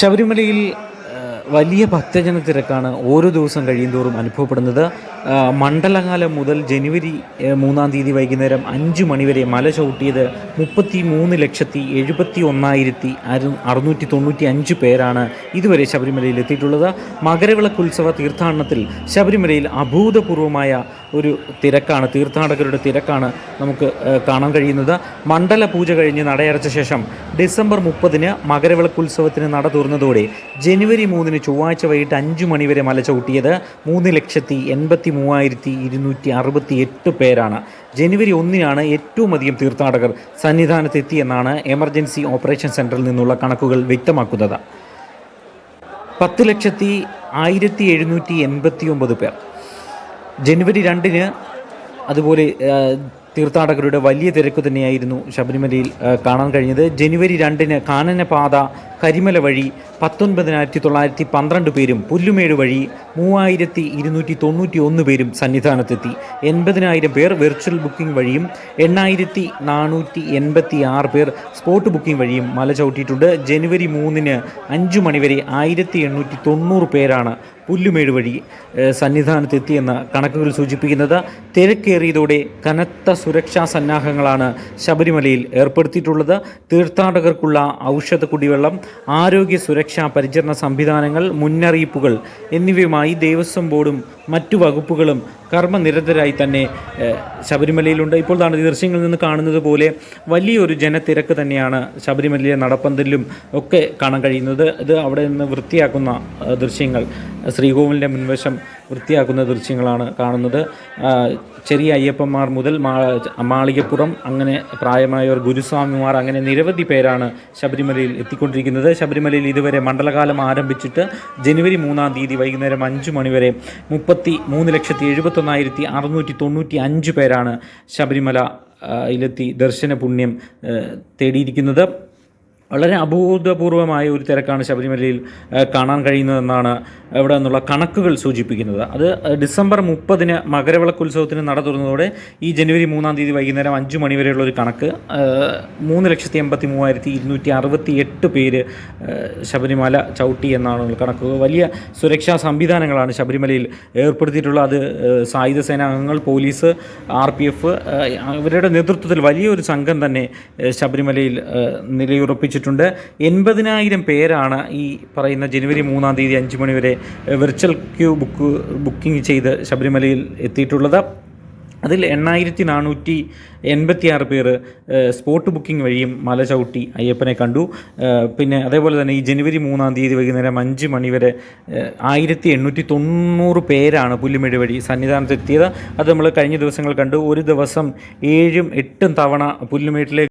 ശബരിമലയിൽ വലിയ ഭക്തജന തിരക്കാണ് ഓരോ ദിവസം കഴിയുന്തോറും അനുഭവപ്പെടുന്നത്. മണ്ഡലകാലം മുതൽ ജനുവരി മൂന്നാം തീയതി വൈകുന്നേരം അഞ്ച് മണിവരെ മല ചവിട്ടിയത് മുപ്പത്തി മൂന്ന് ലക്ഷത്തി എഴുപത്തി ഒന്നായിരത്തി അരു അറുന്നൂറ്റി തൊണ്ണൂറ്റി അഞ്ച് പേരാണ് ഇതുവരെ ശബരിമലയിൽ എത്തിയിട്ടുള്ളത്. മകരവിളക്ക് ഉത്സവ തീർത്ഥാടനത്തിൽ ശബരിമലയിൽ അഭൂതപൂർവമായ ഒരു തിരക്കാണ് തീർത്ഥാടകരുടെ തിരക്കാണ് നമുക്ക് കാണാൻ കഴിയുന്നത്. മണ്ഡല പൂജ കഴിഞ്ഞ് നടയടച്ച ശേഷം ഡിസംബർ മുപ്പതിന് മകരവിളക്ക് ഉത്സവത്തിന് നട തുറന്നതോടെ ജനുവരി മൂന്നിന് ചൊവ്വാഴ്ച വൈകിട്ട് അഞ്ച് മണിവരെ മല ചവിട്ടിയത് മൂന്ന് ലക്ഷത്തി എൺപത്തി മൂവായിരത്തി ഇരുന്നൂറ്റി അറുപത്തി എട്ട് പേരാണ്. ജനുവരി ഒന്നിനാണ് ഏറ്റവും അധികം തീർത്ഥാടകർ സന്നിധാനത്തെത്തിയെന്നാണ് എമർജൻസി ഓപ്പറേഷൻ സെന്ററിൽ നിന്നുള്ള കണക്കുകൾ വ്യക്തമാക്കുന്നത്. പത്ത് ലക്ഷത്തി ആയിരത്തി എഴുന്നൂറ്റി എൺപത്തി ഒമ്പത് പേർ. ജനുവരി രണ്ടിന് അതുപോലെ തീർത്ഥാടകരുടെ വലിയ തിരക്ക് തന്നെയായിരുന്നു ശബരിമലയിൽ കാണാൻ കഴിഞ്ഞത്. ജനുവരി രണ്ടിന് കാനനപാത കരിമല വഴി പത്തൊൻപതിനായിരത്തി തൊള്ളായിരത്തി പന്ത്രണ്ട് പേരും പുല്ലുമേട് വഴി മൂവായിരത്തി ഇരുന്നൂറ്റി തൊണ്ണൂറ്റി ഒന്ന് പേരും സന്നിധാനത്തെത്തി. എൺപതിനായിരം പേർ വെർച്വൽ ബുക്കിംഗ് വഴിയും എണ്ണായിരത്തി നാനൂറ്റി എൺപത്തി ആറ് പേർ സ്പോട്ട് ബുക്കിംഗ് വഴിയും മല ചവിട്ടിയിട്ടുണ്ട്. ജനുവരി മൂന്നിന് അഞ്ചു മണിവരെ ആയിരത്തി എണ്ണൂറ്റി തൊണ്ണൂറ് പേരാണ് പുല്ലുമേട് വഴി സന്നിധാനത്തെത്തിയെന്ന കണക്കുകൾ സൂചിപ്പിക്കുന്നത് തിരക്കേറിയതോടെ കനത്ത സുരക്ഷാ സന്നാഹങ്ങളാണ് ശബരിമലയിൽ ഏർപ്പെടുത്തിയിട്ടുള്ളത്. തീർത്ഥാടകർക്കുള്ള ഔഷധ കുടിവെള്ളം ആരോഗ്യ സുരക്ഷാ പരിചരണ സംവിധാനങ്ങൾ മുന്നറിയിപ്പുകൾ എന്നിവയുമായി ദേവസ്വം ബോർഡും മറ്റു വകുപ്പുകളും കർമ്മനിരതരായി തന്നെ ശബരിമലയിലുണ്ട്. ഇപ്പോൾ ദാ ദൃശ്യങ്ങളിൽ നിന്ന് കാണുന്നത് പോലെ വലിയൊരു ജനത്തിരക്ക് തന്നെയാണ് ശബരിമലയിലെ നടപ്പന്തലിലും ഒക്കെ കാണാൻ കഴിയുന്നത്. ഇത് അവിടെ നിന്ന് വൃത്തിയാക്കുന്ന ദൃശ്യങ്ങൾ. ശ്രീകോവിലിന്റെ മുൻവശം വൃത്തിയാക്കുന്ന ദൃശ്യങ്ങളാണ് കാണുന്നത്. ചെറിയ അയ്യപ്പന്മാർ മുതൽ മാ മാളികപ്പുറം അങ്ങനെ പ്രായമായവർ ഗുരുസ്വാമിമാർ അങ്ങനെ നിരവധി പേരാണ് ശബരിമലയിൽ എത്തിക്കൊണ്ടിരിക്കുന്നത്. ശബരിമലയിൽ ഇതുവരെ മണ്ഡലകാലം ആരംഭിച്ചിട്ട് ജനുവരി മൂന്നാം തീയതി വൈകുന്നേരം അഞ്ച് മണിവരെ മുപ്പത്തി മൂന്ന് ലക്ഷത്തി എഴുപത്തൊന്നായിരത്തി അറുന്നൂറ്റി തൊണ്ണൂറ്റി അഞ്ച് പേരാണ് ശബരിമല ഇലെത്തി ദർശന പുണ്യം തേടിയിരിക്കുന്നത്. വളരെ അഭൂതപൂർവമായ ഒരു തിരക്കാണ് ശബരിമലയിൽ കാണാൻ കഴിയുന്നതെന്നാണ് ഇവിടെ നിന്നുള്ള കണക്കുകൾ സൂചിപ്പിക്കുന്നത്. അത് ഡിസംബർ മുപ്പതിന് മകരവിളക്ക് ഉത്സവത്തിന് നട തുറന്നതോടെ ഈ ജനുവരി മൂന്നാം തീയതി വൈകുന്നേരം അഞ്ച് മണി വരെയുള്ള ഒരു കണക്ക് മൂന്ന് ലക്ഷത്തി എൺപത്തി മൂവായിരത്തി ഇരുന്നൂറ്റി അറുപത്തി എട്ട് പേര് ശബരിമല ചവിട്ടി എന്നാണ് കണക്ക്. വലിയ സുരക്ഷാ സംവിധാനങ്ങളാണ് ശബരിമലയിൽ ഏർപ്പെടുത്തിയിട്ടുള്ളത്. അത് സായുധ സേനാംഗങ്ങൾ പോലീസ് ആർ പി എഫ് അവരുടെ നേതൃത്വത്തിൽ വലിയൊരു സംഘം തന്നെ ശബരിമലയിൽ നിലയുറപ്പിച്ചിട്ടുണ്ട്. എൺപതിനായിരം പേരാണ് ഈ പറയുന്ന ജനുവരി മൂന്നാം തീയതി അഞ്ച് മണി വരെ വെർച്വൽ ക്യൂ ബുക്ക് ബുക്കിംഗ് ചെയ്ത് ശബരിമലയിൽ എത്തിയിട്ടുള്ളത്. അതിൽ എണ്ണായിരത്തി നാനൂറ്റി എൺപത്തി ആറ് പേർ സ്പോട്ട് ബുക്കിംഗ് വഴിയും മല ചവിട്ടി അയ്യപ്പനെ കണ്ടു. പിന്നെ അതേപോലെ തന്നെ ഈ ജനുവരി മൂന്നാം തീയതി വൈകുന്നേരം അഞ്ച് മണി വരെ ആയിരത്തി എണ്ണൂറ്റി തൊണ്ണൂറ് പേരാണ് പുല്ലുമേട് വഴി സന്നിധാനത്തെത്തിയത്. അത് നമ്മൾ കഴിഞ്ഞ ദിവസങ്ങൾ കണ്ടു. ഒരു ദിവസം ഏഴും എട്ടും തവണ പുല്ലുമേട്ടിലേക്ക്